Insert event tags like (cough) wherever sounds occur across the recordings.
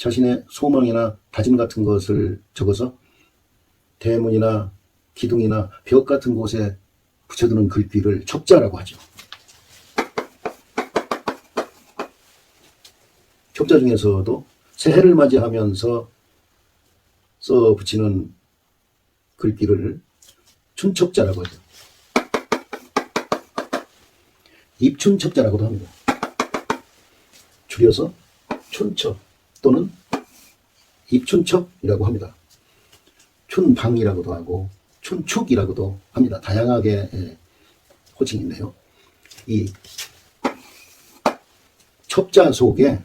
자신의 소망이나 다짐 같은 것을 적어서 대문이나 기둥이나 벽 같은 곳에 붙여두는 글귀를 첩자라고 하죠. 첩자 중에서도 새해를 맞이하면서 써 붙이는 글귀를 춘첩자라고 하죠. 입춘첩자라고도 합니다. 줄여서 춘첩 또는 입춘첩이라고 합니다. 춘방이라고도 하고 춘축이라고도 합니다. 다양하게 예, 호칭이 있네요. 이 첩자 속에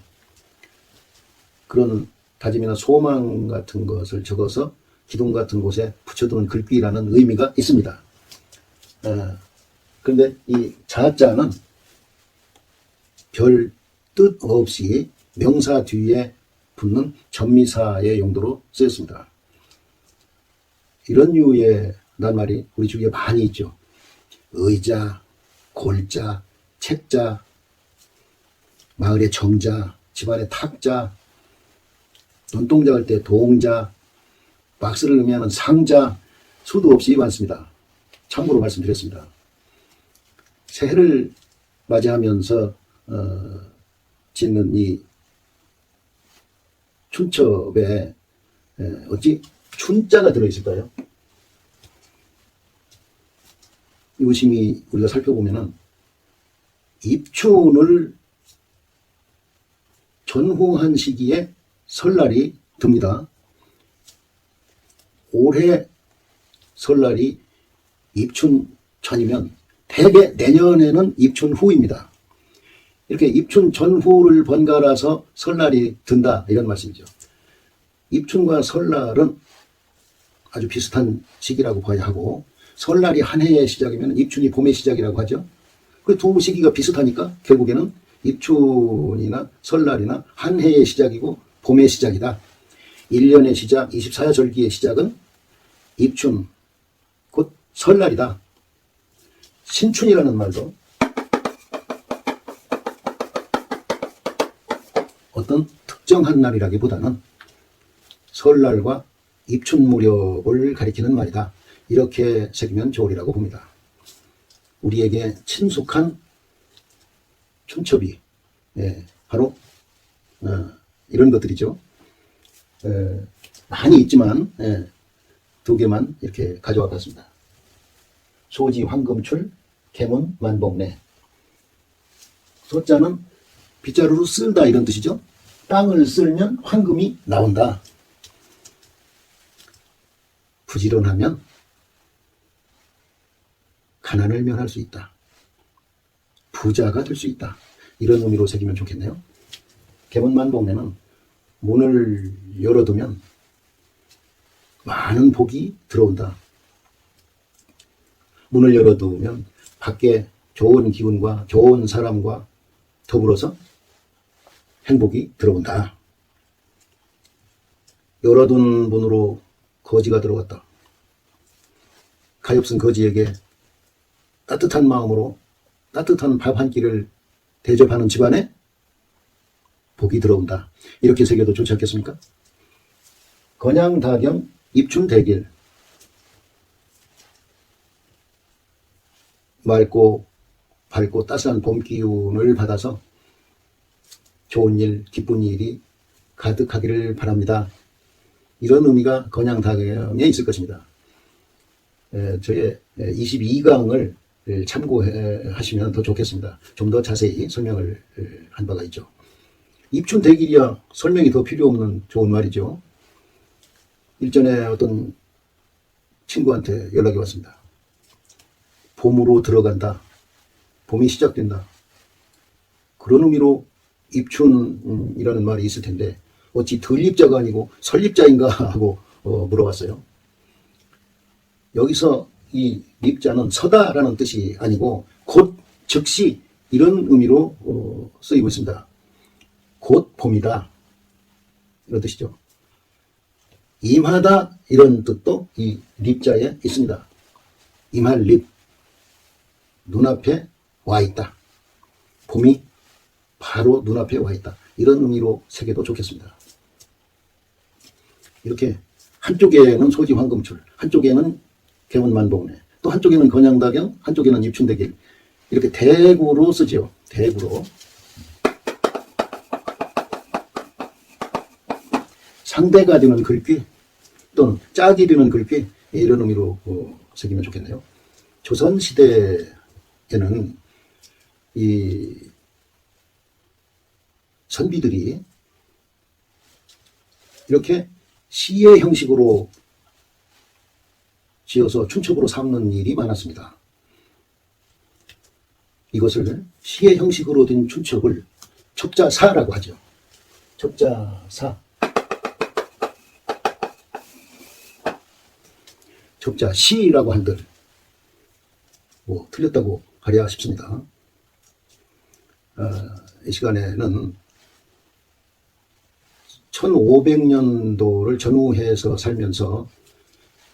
그런 다짐이나 소망 같은 것을 적어서 기둥 같은 곳에 붙여두는 글귀라는 의미가 있습니다. 어, 그런데 이 자자는 별 뜻 없이 명사 뒤에 붙는 전미사의 용도로 쓰였습니다. 이런 류의 낱말이 우리 주위에 많이 있죠. 의자, 골자, 책자, 마을의 정자, 집안의 탁자, 눈동자 할 때 동자, 박스를 의미하는 상자, 수도 없이 많습니다. 참고로 말씀드렸습니다. 새해를 맞이하면서 어, 짓는 이 춘첩에 에, 어찌 춘자가 들어있을까요? 유심히 우리가 살펴보면은 입춘을 전후한 시기에 설날이 듭니다. 올해 설날이 입춘 전이면 대개 내년에는 입춘 후입니다. 이렇게 입춘 전후를 번갈아서 설날이 든다 이런 말씀이죠. 입춘과 설날은 아주 비슷한 시기라고 봐야 하고 설날이 한 해의 시작이면 입춘이 봄의 시작이라고 하죠. 그 두 시기가 비슷하니까 결국에는 입춘이나 설날이나 한 해의 시작이고 봄의 시작이다. 1년의 시작, 24절기의 시작은 입춘, 곧 설날이다. 신춘이라는 말도 어떤 특정한 날이라기보다는 설날과 입춘 무렵을 가리키는 말이다. 이렇게 새기면 좋으리라고 봅니다. 우리에게 친숙한 춘첩이 예, 바로 어, 이런 것들이죠. 에, 많이 있지만 예, 두 개만 이렇게 가져와 봤습니다. 소지 황금출 개문 만복래 소자는 빗자루로 쓸다 이런 뜻이죠. 땅을 쓸면 황금이 나온다. 부지런하면 가난을 면할 수 있다. 부자가 될 수 있다. 이런 의미로 새기면 좋겠네요. 개문만복내는 문을 열어두면 많은 복이 들어온다. 문을 열어두면 밖에 좋은 기운과 좋은 사람과 더불어서 행복이 들어온다. 열어둔 문으로 거지가 들어왔다. 가엾은 거지에게 따뜻한 마음으로 따뜻한 밥 한 끼를 대접하는 집안에 복이 들어온다. 이렇게 새겨도 좋지 않겠습니까? 건양다경 입춘대길 맑고 밝고 따스한 봄 기운을 받아서 좋은 일, 기쁜 일이 가득하기를 바랍니다. 이런 의미가 건양다경에 있을 것입니다. 에, 저의 22강을 참고하시면 더 좋겠습니다. 좀 더 자세히 설명을 한 바가 있죠. 입춘 대길이야 설명이 더 필요 없는 좋은 말이죠. 일전에 어떤 친구한테 연락이 왔습니다. 봄으로 들어간다. 봄이 시작된다. 그런 의미로 입춘이라는 말이 있을 텐데 어찌 들립자가 아니고 설립자인가 (laughs) 하고 어, 물어봤어요. 여기서 이 립자는 서다라는 뜻이 아니고 곧 즉시 이런 의미로 어, 쓰이고 있습니다. 곧 봄이다. 이런 뜻이죠. 임하다 이런 뜻도 이 립자에 있습니다. 임할 립. 눈앞에 와 있다. 봄이 바로 눈앞에 와 있다. 이런 의미로 새겨도 좋겠습니다. 이렇게 한쪽에는 소지 황금출, 한쪽에는 개원만복래, 또 한쪽에는 건양다경, 한쪽에는 입춘대길 이렇게 대구로 쓰지요. 대구로. 상대가 되는 글귀 또는 짝이 되는 글귀 이런 의미로 어, 새기면 좋겠네요. 조선 시대에는 이 선비들이 이렇게 시의 형식으로 지어서 춘첩으로 삼는 일이 많았습니다. 이것을 시의 형식으로 된 춘첩을 첩자사라고 하죠. 첩자사. 첩자시라고 한들 뭐 틀렸다고 하랴 싶습니다. 아, 이 시간에는 1500년도를 전후해서 살면서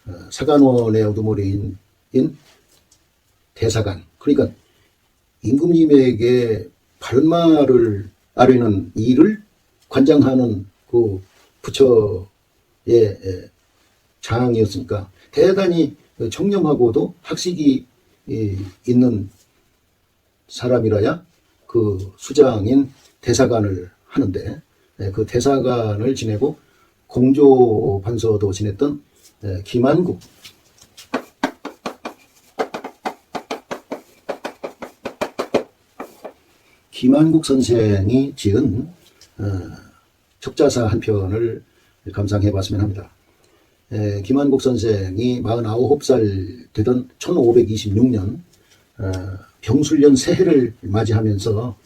어, 사관원의 우두머리인 인 대사관 그러니까 임금님에게 발말을 아뢰는 일을 관장하는 그 부처의 에, 장이었으니까 대단히 청렴하고도 학식이 이, 있는 사람이라야 그 수장인 대사관을 하는데 예, 그 대사관을 지내고 공조 반서도 지냈던 예, 김한국 김한국 선생이 지은 어, 척자사 한 편을 감상해 봤으면 합니다. 에, 김한국 선생이 49살 되던 1526년 어, 병술년 새해를 맞이하면서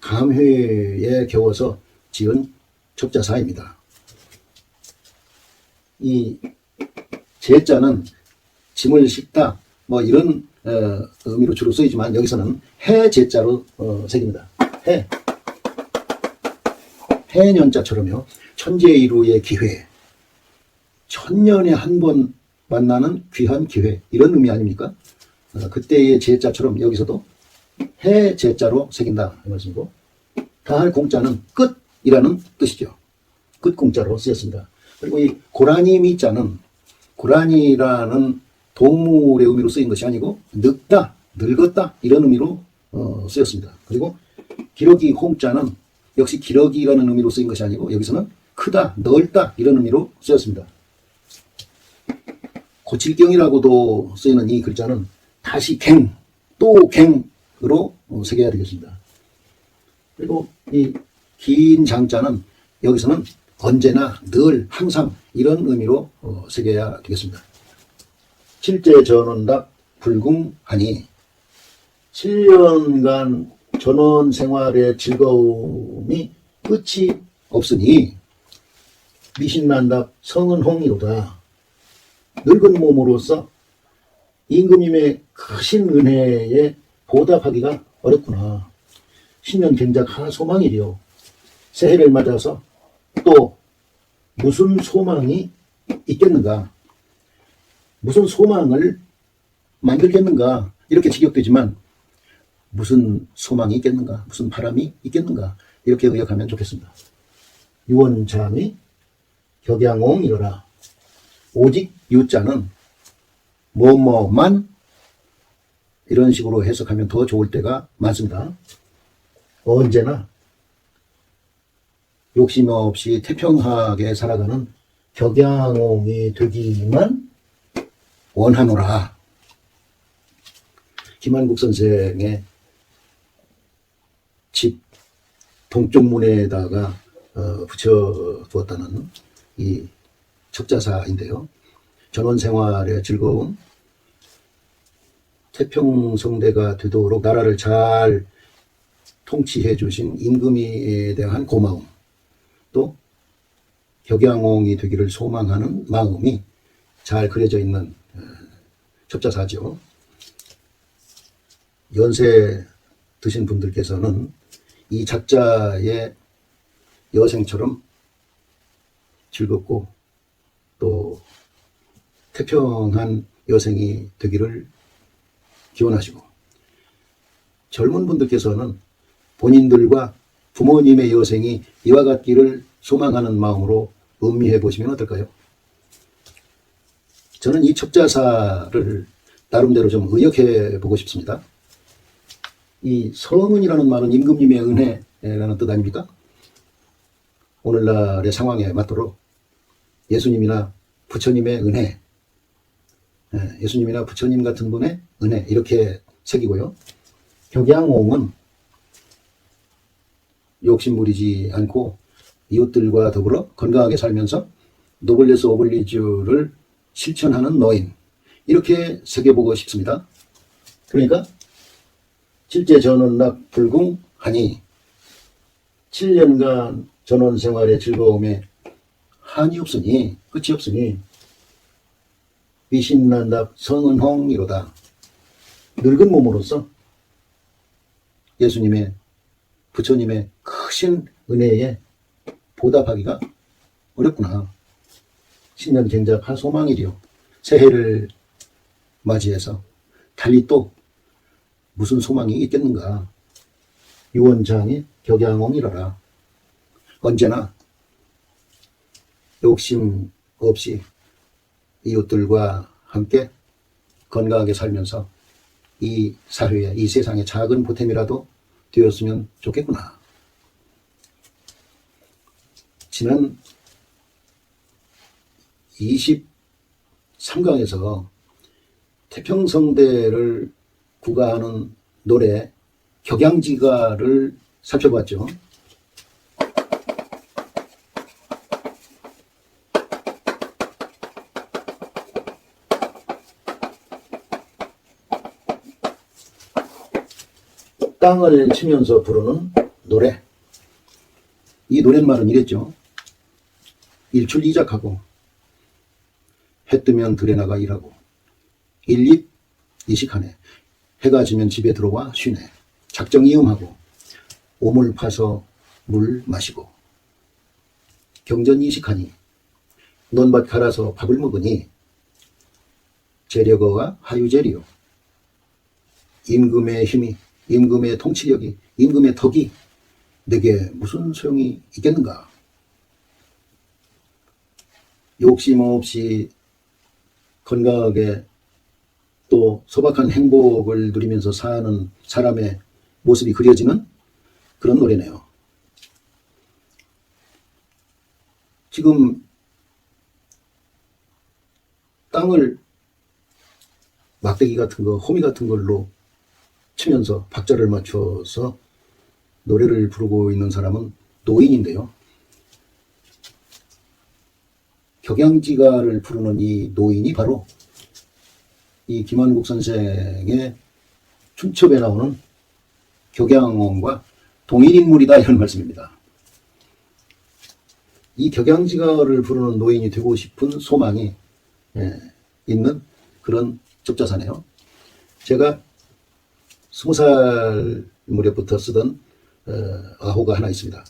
감회에 겨워서 지은 첩자사입니다. 이 제자는 짐을 싣다 뭐 이런 어, 의미로 주로 쓰이지만 여기서는 해 제자로 어, 새깁니다. 해 해년자처럼요. 천재이루의 기회 천년에 한 번 만나는 귀한 기회 이런 의미 아닙니까? 어, 그때의 제자처럼 여기서도 해 제자로 새긴다 이 말씀이고 다할 공자는 끝 이라는 뜻이죠. 끝 공자로 쓰였습니다. 그리고 이 고라니 미자는 고라니라는 동물의 의미로 쓰인 것이 아니고 늙다, 늙었다 이런 의미로 어, 쓰였습니다. 그리고 기러기 홍자는 역시 기러기라는 의미로 쓰인 것이 아니고 여기서는 크다, 넓다 이런 의미로 쓰였습니다. 고칠경이라고도 쓰이는 이 글자는 다시 갱, 또 갱으로 어, 새겨야 되겠습니다. 그리고 이 긴 장자는 여기서는 언제나 늘 항상 이런 의미로 어, 새겨야 되겠습니다. 실제 전원답 불궁하니 7년간 전원 생활의 즐거움이 끝이 없으니 미신난답 성은 홍이로다. 늙은 몸으로서 임금님의 크신 은혜에 보답하기가 어렵구나. 신년 경작 하 소망이리요. 새해를 맞아서 또 무슨 소망이 있겠는가? 무슨 소망을 만들겠는가? 이렇게 직역되지만 무슨 소망이 있겠는가? 무슨 바람이 있겠는가? 이렇게 의역하면 좋겠습니다. 유원잠이 격양옹이라 오직 유자는 뭐뭐만 이런 식으로 해석하면 더 좋을 때가 많습니다. 언제나 욕심 없이 태평하게 살아가는 격양옹이 되기만 원하노라. 김한국 선생의 집 동쪽 문에다가 어, 붙여 두었다는 이 척자사인데요. 전원 생활의 즐거움, 태평성대가 되도록 나라를 잘 통치해 주신 임금에 대한 고마움, 또 격양옹이 되기를 소망하는 마음이 잘 그려져 있는 어, 첩자사죠. 연세 드신 분들께서는 이 작자의 여생처럼 즐겁고 또 태평한 여생이 되기를 기원하시고 젊은 분들께서는 본인들과 부모님의 여생이 이와 같기를 소망하는 마음으로 음미해 보시면 어떨까요? 저는 이 첩자사를 나름대로 좀 의역해 보고 싶습니다. 이 성은이라는 말은 임금님의 은혜라는 뜻 아닙니까? 오늘날의 상황에 맞도록 예수님이나 부처님의 은혜, 예, 예수님이나 부처님 같은 분의 은혜 이렇게 새기고요. 격양옹은 욕심부리지 않고 이웃들과 더불어 건강하게 살면서 노블레스 오블리주를 실천하는 노인 이렇게 새겨보고 싶습니다. 그러니까 실제 전원락 불궁하니 7년간 전원 생활의 즐거움에 한이 없으니 끝이 없으니 비신난답 성은홍이로다. 늙은 몸으로서 예수님의 부처님의 크신 은혜에 보답하기가 어렵구나. 신년 쟁작 할 소망이리요. 새해를 맞이해서 달리 또 무슨 소망이 있겠는가. 유원장이 격양홍이라라. 언제나 욕심 없이 이웃들과 함께 건강하게 살면서 이 사회에, 이 세상에 작은 보탬이라도 되었으면 좋겠구나. 지난 23강에서 태평성대를 구가하는 노래 격양지가를 살펴봤죠. 땅을 치면서 부르는 노래. 이 노랫말은 이랬죠. 일출이작하고 해 뜨면 들에 나가 일하고 일입 이식하네. 해가 지면 집에 들어와 쉬네. 작정 이음하고 오물 파서 물 마시고 경전 이식하니 논밭 갈아서 밥을 먹으니 재력어와 하유재리요. 임금의 힘이 임금의 통치력이 임금의 덕이 내게 무슨 소용이 있겠는가? 욕심 없이 건강하게 또 소박한 행복을 누리면서 사는 사람의 모습이 그려지는 그런 노래네요. 지금 땅을 막대기 같은 거, 호미 같은 걸로 치면서 박자를 맞춰서 노래를 부르고 있는 사람은 노인인데요. 격양지가를 부르는 이 노인이 바로 이 김한국 선생의 춘첩에 나오는 격양원과 동일 인물이다 이런 말씀입니다. 이 격양지가를 부르는 노인이 되고 싶은 소망이 예, 있는 그런 첩자사네요. 제가 스무 살 무렵부터 쓰던 어, 아호가 하나 있습니다.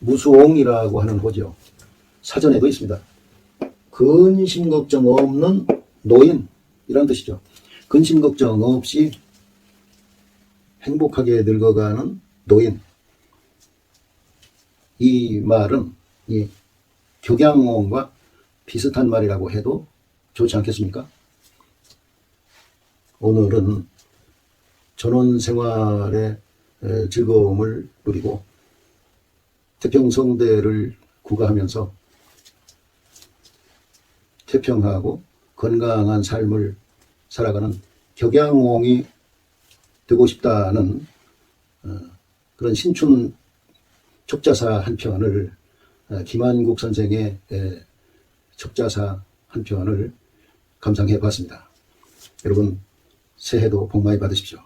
무수옹이라고 하는 호죠. 사전에도 있습니다. 근심 걱정 없는 노인 이란 뜻이죠. 근심 걱정 없이 행복하게 늙어가는 노인. 이 말은 이 격양옹과 비슷한 말이라고 해도 좋지 않겠습니까? 오늘은 전원 생활의 에, 즐거움을 누리고 태평성대를 구가하면서 태평하고 건강한 삶을 살아가는 격양옹이 되고 싶다는 어, 그런 신춘 촉자사 한 편을 어, 김한국 선생의 에, 촉자사 한 편을 감상해 봤습니다. 여러분 새해도 복 많이 받으십시오.